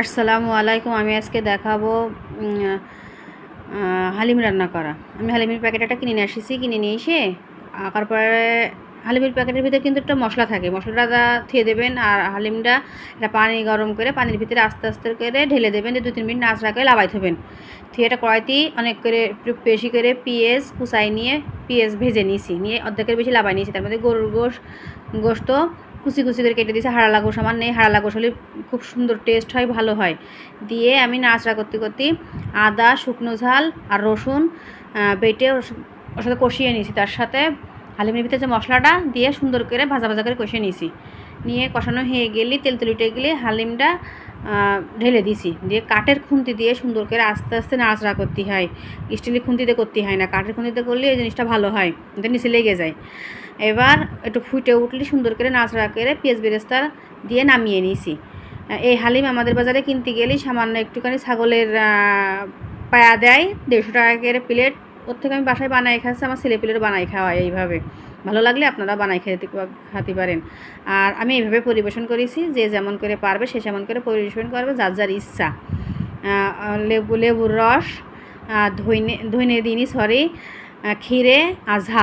আসসালামু আলাইকুম আমি আজকে দেখাবো হালিম রান্না করা। আমি হালিমের প্যাকেট একটা কিনে নিয়ে এসেছি কিনে নিয়ে এসে আহ, তারপরে হালিমের প্যাকেটের ভিতরে কিন্তু একটা মশলা থাকে। মশলাটা থিয়ে দেবেন আর হালিমটা একটা পানি গরম করে পানির ভিতরে আস্তে আস্তে করে ঢেলে দেবেন। দিয়ে দু তিন মিনিট নাচ রাখে লাবাই থবেন থিয়ে এটা কড়াইতে অনেক করে একটু বেশি করে পেঁয়াজ কুচাই নিয়ে পেঁয়াজ ভেজে নিয়েছি। নিয়ে অর্ধেকের বেশি লাবাই নিয়েছি। তার মধ্যে গরুর গোশ গোস্ত কুচি কুচি করে কেটে দিয়েছি, হাড়ালা গোশ আমার নেই, হাড়ালা গোশ হলে খুব সুন্দর টেস্ট হয়, ভালো হয়। দিয়ে আমি নাচড়া করতে করতে আদা, শুকনো ঝাল আর রসুন বেটে ওর সাথে কষিয়ে নিয়েছি। তার সাথে হালিমের ভিতরে যে মশলাটা দিয়ে সুন্দর করে ভাজা ভাজা করে কষিয়ে নিয়েছি। নিয়ে কষানো হয়ে গেলে তেল তেল উঠে গেলে হালিমটা ঢেলে দিছি দিয়ে কাঠের খুন্তি দিয়ে সুন্দর করে আস্তে আস্তে নাড়াচাড়া করতে হয়। স্টিলের খুন্তিতে করতে হয় না। কাঠের খুন্তিতে করলে এই জিনিসটা ভালো হয়। এটা নিচে লেগে যায়। এবার একটু ফুটে উঠলে সুন্দর করে নাচড়া করে পেঁয়াজ বেরেস্তা দিয়ে নামিয়ে নিয়েছি। এই হালিম আমাদের বাজারে কিনতে গেলেই সামান্য একটুখানি ছাগলের পায়া দেয়, দেড়শো টাকা করে প্লেট। ওর থেকে আমি বাসায় বানাই খাচ্ছি আমার ছেলে প্লেট বানাই খাওয়া এইভাবে। ভালো লাগলে আপনারা বানাই খেতে খাতে পারেন। আর আমি এইভাবে পরিবেশন করেছি, যে যেমন করে পারবে সে যেমন করে পরিবেশন করবে, যার যার ইচ্ছা। লেবু, লেবুর রস ধইনে ধইনে দিনই সরি ক্ষীরে আর ঝাল